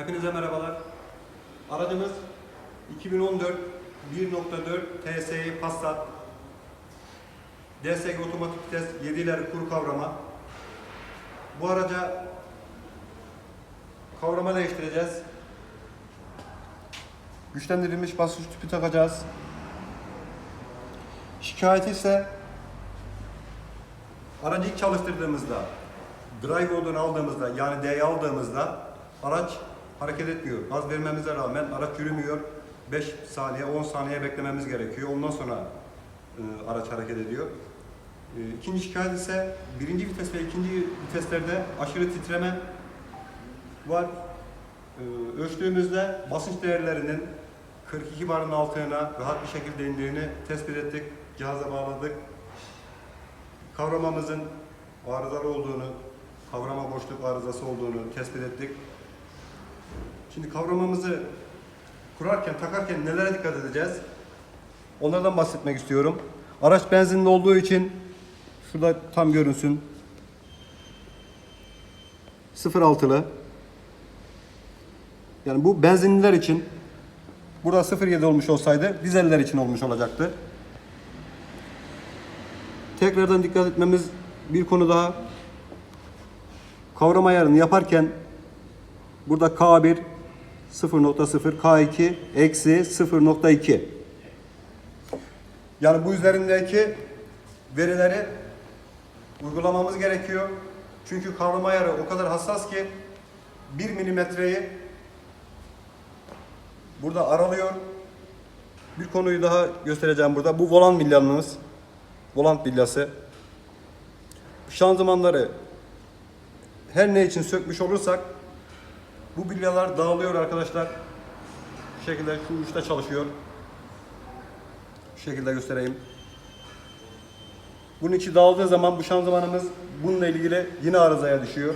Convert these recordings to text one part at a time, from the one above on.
Hepinize merhabalar. Aracımız 2014 1.4 TSI Passat DSG otomatik vites 7 ileri kuru kavrama. Bu araca kavrama değiştireceğiz. Güçlendirilmiş basınç tüpü takacağız. Şikayeti ise aracı ilk çalıştırdığımızda drive modunu aldığımızda yani D'yi aldığımızda araç hareket etmiyor. Gaz vermemize rağmen araç yürümüyor. 5 saniye 10 saniye beklememiz gerekiyor. Ondan sonra e, araç hareket ediyor. E, ikinci şikayet ise birinci vites ve ikinci viteslerde aşırı titreme var. E, ölçtüğümüzde basınç değerlerinin 42 barın altına rahat bir şekilde indiğini tespit ettik. Cihaza bağladık. Kavramamızın arızalı olduğunu, kavrama boşluk arızası olduğunu tespit ettik. Şimdi kavramamızı kurarken, takarken nelere dikkat edeceğiz? Onlardan bahsetmek istiyorum. Araç benzinli olduğu için şurada tam görünsün. 0.6'lı. Yani bu benzinliler için burada 0.7 olmuş olsaydı dizeller için olmuş olacaktı. Tekrardan dikkat etmemiz bir konu daha. Kavrama ayarını yaparken burada K1 0.0 K2 eksi 0.2 yani bu üzerindeki verileri uygulamamız gerekiyor. Çünkü kavrama ayarı o kadar hassas ki 1 milimetreyi burada aralıyor. Bir konuyu daha göstereceğim burada. Bu volan villamız. Volant bilyası. Şanzımanları her ne için sökmüş olursak bu bilyalar dağılıyor arkadaşlar. Bu şekilde şu uçta çalışıyor. Şu şekilde göstereyim. Bunun içi dağıldığı zaman bu şanzımanımız bununla ilgili yine arızaya düşüyor.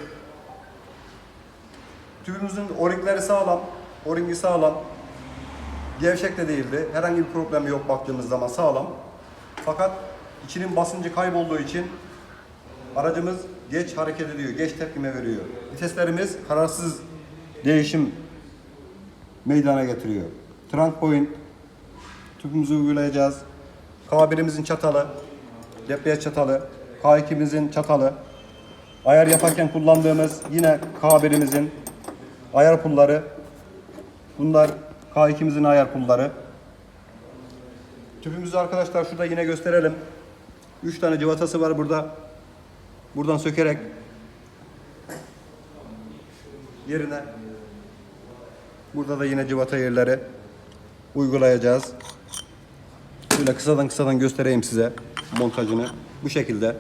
Tübümüzün orikleri sağlam, oringi sağlam. Gevşek de değildi. Herhangi bir problem yok baktığımız zaman sağlam. Fakat içinin basıncı kaybolduğu için aracımız geç hareket ediyor, geç tepkime veriyor. Viteslerimiz kararsız değişim meydana getiriyor. Trunk point tüpümüzü uygulayacağız. K1'imizin çatalı, debriyaj çatalı, K2'mizin çatalı, ayar yaparken kullandığımız yine K1'imizin ayar pulları. Bunlar K2'mizin ayar pulları. Tüpümüzü arkadaşlar şurada yine gösterelim. 3 tane cıvatası var burada. Buradan sökerek yerine burada da yine cıvata yerleri uygulayacağız. Şöyle kısadan kısadan göstereyim size montajını. Bu şekilde.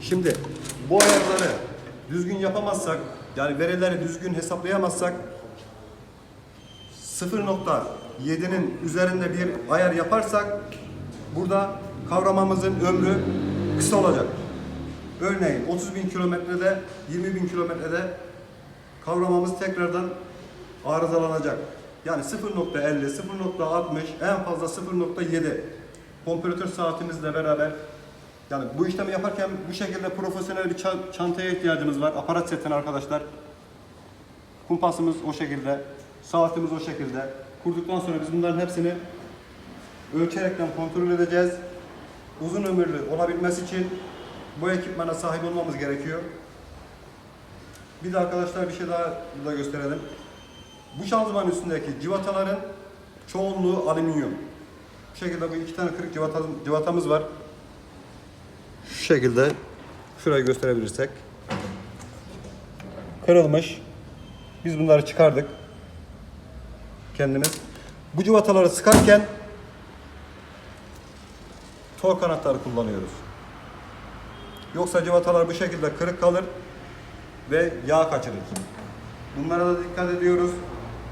Şimdi bu ayarları düzgün yapamazsak yani verileri düzgün hesaplayamazsak 0.7'nin üzerinde bir ayar yaparsak burada kavramamızın ömrü kısa olacak. Örneğin 30 bin kilometrede, 20 bin kilometrede kavramamız tekrardan arızalanacak. Yani 0.50, 0.60, en fazla 0.7 kompresör saatimizle beraber yani bu işlemi yaparken bu şekilde profesyonel bir ça- çantaya ihtiyacımız var. Aparat setin arkadaşlar. Kumpasımız o şekilde, saatimiz o şekilde. Kurduktan sonra biz bunların hepsini ölçerekten kontrol edeceğiz. Uzun ömürlü olabilmesi için bu ekipmana sahip olmamız gerekiyor. Bir de arkadaşlar bir şey daha burada gösterelim. Bu şanzıman üstündeki civataların çoğunluğu alüminyum. Bu şekilde bu iki tane kırık civata, civatamız var. Şu şekilde şurayı gösterebilirsek. Kırılmış. Biz bunları çıkardık. Kendimiz. Bu civataları sıkarken tork anahtarı kullanıyoruz. Yoksa civatalar bu şekilde kırık kalır ve yağ kaçırır. Bunlara da dikkat ediyoruz.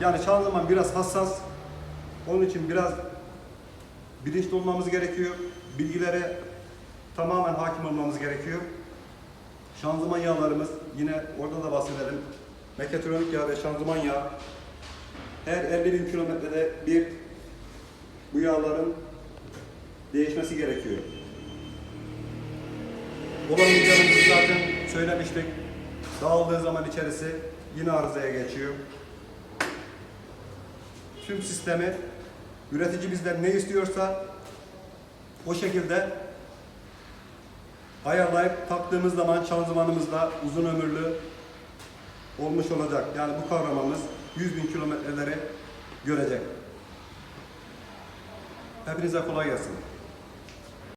Yani şanzıman biraz hassas. Onun için biraz bilinçli olmamız gerekiyor. Bilgilere tamamen hakim olmamız gerekiyor. Şanzıman yağlarımız yine orada da bahsedelim. Mekatronik yağ ve şanzıman yağı her 50 bin kilometrede bir bu yağların değişmesi gerekiyor. Videolarımızı zaten söylemiştik. Dağıldığı zaman içerisi yine arızaya geçiyor. Tüm sistemi üretici bizden ne istiyorsa o şekilde ayarlayıp taktığımız zaman şanzımanımızda uzun ömürlü olmuş olacak. Yani bu kavramamız 100 bin kilometreleri görecek. Hepinize kolay gelsin.